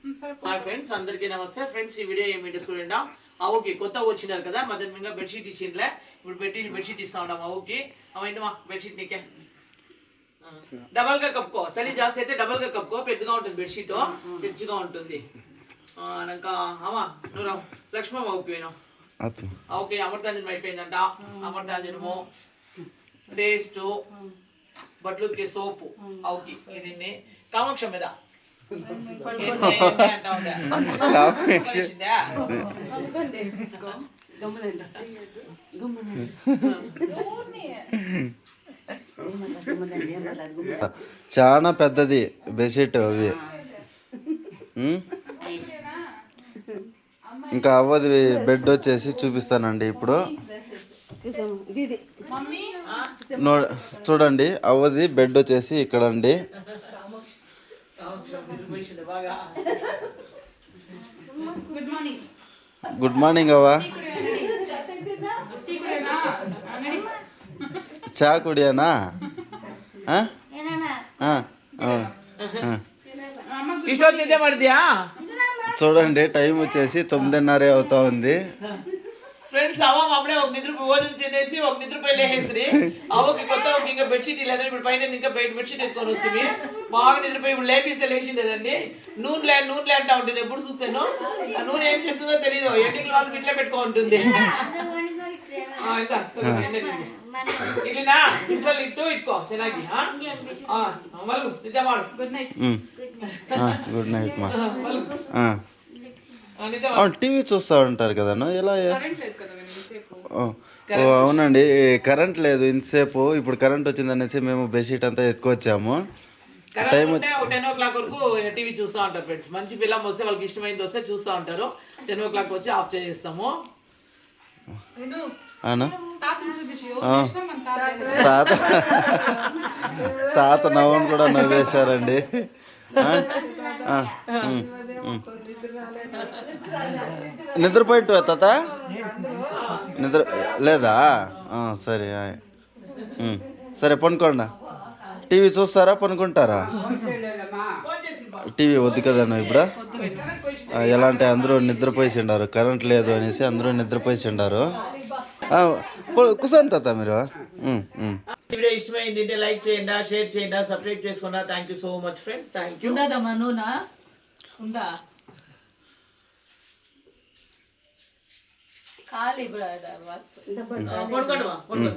Hi friends అందరికీ నమస్తే. Friends ఈ వీడియో ఏమిటో చూడండి. ఆ ఓకే కొత్త వచ్చినారు కదా మదన్ ఇంకా బెడ్షీట్ ఇచ్చిండ్లే ఇప్పుడు పెట్టి బెడ్షీట్ ఇస్తా ఉన్నాం ఆ ఓకే. అమైంది మా బెడ్షీట్ నీకే డబల్గా కప్పుకో. చలి జాస్తి అయితే డబల్గా కప్పుకో. పెద్దగా ఉంటుంది బెడ్షీట్ పెద్దగా ఉంటుంది. ఆ, ఇంకా అమ్మా నువ్వు రా. లక్ష్మమ్మ ఓకే అమృతాంజనం అయిపోయిందంట. అమృతాంజనము పేస్ట్ బట్టలు ఉతికే సోపు. ఓకే ఇది కామాక్షం మీద చాలా పెద్దది బెడ్షీట్ అవి? ఇంకా అవ్వది బెడ్ వచ్చేసి చూపిస్తానండి ఇప్పుడు. చూడండి అవ్వది బెడ్ వచ్చేసి ఇక్కడ అండి కామాక్షం మీరు పోయింది బాగా గుడ్ మార్నింగ్ గుడ్ మార్నింగ్ అవ్వా. చా కుడియానా? చూడండి టైం వచ్చేసి తొమ్మిదిన్నర అవుతా ఉంది ఫ్రెండ్స్ అవ్వ అప్పుడే ఒక నిద్ర భోజనం చేసేసి ఒక నిద్ర పోయి లేసేసి అవ్వకి కొత్త ఒక ఇంకా బెడ్షీట్ లేదు ఇప్పుడు పైన ఇంకా బయట బెడ్షీట్ ఎత్తుకొని వస్తుంది బాగా నిద్రపోయి ఇప్పుడు లేపిస్తే లేచిండేదండి నూనె లే నూనె లే అంటా ఉంటుంది ఎప్పుడు చూస్తాను ఆ నూనె ఏం చేస్తుందో తెలియదు ఎంటికి మాత్రం ఇట్లా పెట్టుకో ఉంటుంది ఆ, ఇందా, తొందరగా ఎండ నీకు. ಇಲ್ಲಿನಾ ಬಿಸಿಲಲ್ಲಿ ಇಟ್ಟು ಇಟ್ಕೋ ಚೆನ್ನಾಗಿ ಹಾ ಹಾ ಮಲ್ಗು ನಿದ್ದೆ ಮಾಡು గుడ్ నైట్ ఉమ్. ఆ, గుడ్ నైట్ మా ಹಾ, ಮಲ್ಗು టీవీ చూస్తూ ఉంటారు కదన్నా ఎలా కదా ఓ, అవునండి కరెంట్ లేదు ఇంతసేపు ఇప్పుడు కరెంట్ వచ్చిందనేసి మేము బెడ్షీట్ అంతా ఎత్తుకొచ్చాము. ఒక టెన్ ఓ క్లాక్ వరకు టీవీ చూస్తూ ఉంటారు ఫ్రెండ్స్. మంచి ఫిలం వస్తే వాళ్ళకి ఇష్టమైంది వస్తే చూస్తూ ఉంటారు. టెన్ ఓ క్లాక్ వచ్చి ఆఫ్ చేసేస్తాము. తాత తాత తాత నవ్వును కూడా నవ్వేశారండి. ఆ? తాత? నిద్ర లేదా? సరే సరే పనుకోండి. టీవీ చూస్తారా పనుకుంటారా? టీవీ వద్దు కదన్నా ఇప్పుడు? ఎలా అంటే అందరూ నిద్రపోయిసిండారు కరెంట్ లేదు అనేసి అందరూ నిద్రపోయిసిండారు. ఉండారు కూర్చోండి తాత మీరు. వీడియో ఇష్టమైంది అంటే లైక్ చేయండి షేర్ చేయండి సబ్స్క్రైబ్ చేసుకోండి thank you so much friends thank you ఉండదమ్మా నూనె? ఉందా? ఖాళీ బ్రదర్ పడుకోండి పడుకోండి.